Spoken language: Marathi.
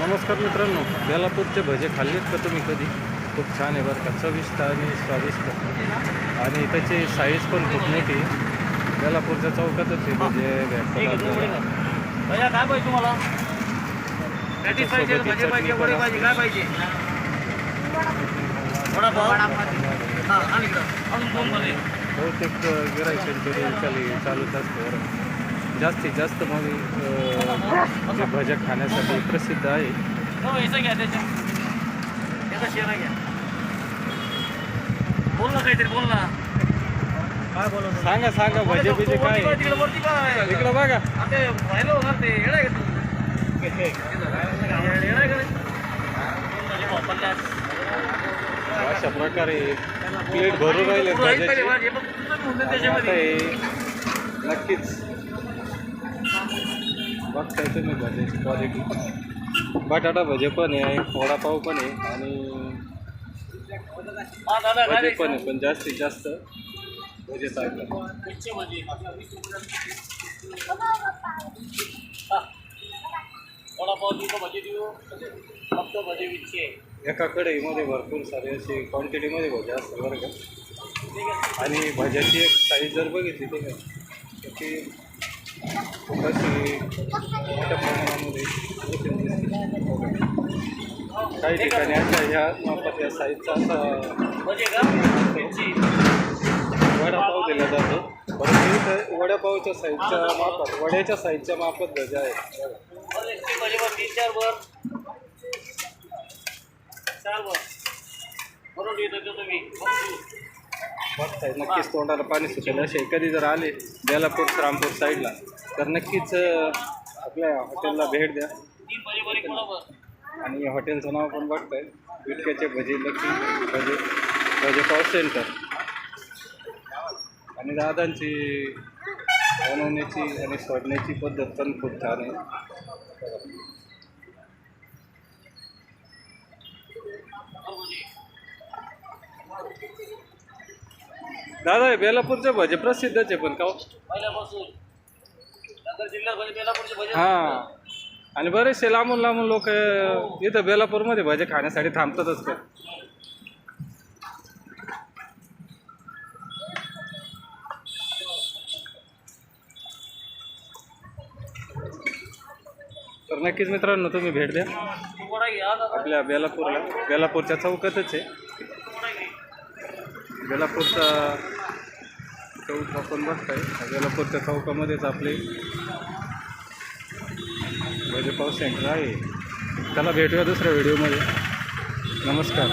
नमस्कार मित्रांनो बेलापूरचे भजे खाल्लेत का तुम्ही कधी? खूप छान आहे बरं का. चविष्ट आणि स्वादिष्ट. आणि त्याची साईज पण खूप मोठी आहे. बेलापूरच्या चौकातच हे भजे भेटतात तुम्हाला? बहुतेक गिरायकांची चाली चालूच असते बरं जास्तीत जास्त मग भजे खाण्यासाठी प्रसिद्ध आहे. हो बोल ना काहीतरी बोल ना. काय सांगा सांगा भजे बिजे काय? तिकडे इकडं बघा. होणार ते तू? भजे. अशा प्रकारे प्लेट भरून राहिले तू भाजी, नक्कीच बघताय तुम्ही भजेची क्वालिटी बटाटा भजे पण आहे वडापाव पण आहे आणि भजे पण आहे पण जास्तीत जास्त भजे चालतात वडापाव एका कढईमध्ये भरपूर सारे असे क्वांटिटीमध्ये भजे असतात बरं का. आणि भज्याची एक साईज जर बघितली तर ती मोठ्या प्रमाणामध्ये काही ठिकाणी अशा ह्या मापाच्या साईजचा असा वडापाव दिला जातो. परंतु वडापावच्या साईजच्या मापात वड्याच्या साईजच्या मापात भजे आहेत बघताय नक्कीच तोंडाला पाणी सुटेल. असे कधी जर आले बेलापूर रामपूर साईडला तर नक्कीच आपल्या हॉटेलला भेट द्या. आणि हॉटेलचं नाव पण बघताय. विटक्याचे भजे लक्ष्मी भजे भजेपाव सेंटर आणि दादांची बनवण्याची आणि सोडण्याची पद्धत पण खूप छान आहे. दादा बेलापूरचे भजे प्रसिद्धच आहे पण का हो? पहिल्यापासून नगर जिल्ह्यात भजे बेलापूरचे भजे हा. आणि बरेचसे लांबून लांबून लोक इथं बेलापूरमध्ये भजे खाण्यासाठी थांबतातच का तर नक्कीच मित्रांनो तुम्ही भेट द्या. आपल्या बेलापूरला बेलापूरच्या चौकातच आहे. बेलापूरचा चौक आपण बघताय. बेलापूरच्या चौकामध्येच आपले भजेपाव सेंटर आहे. त्याला भेटूया दुसऱ्या व्हिडिओमध्ये नमस्कार.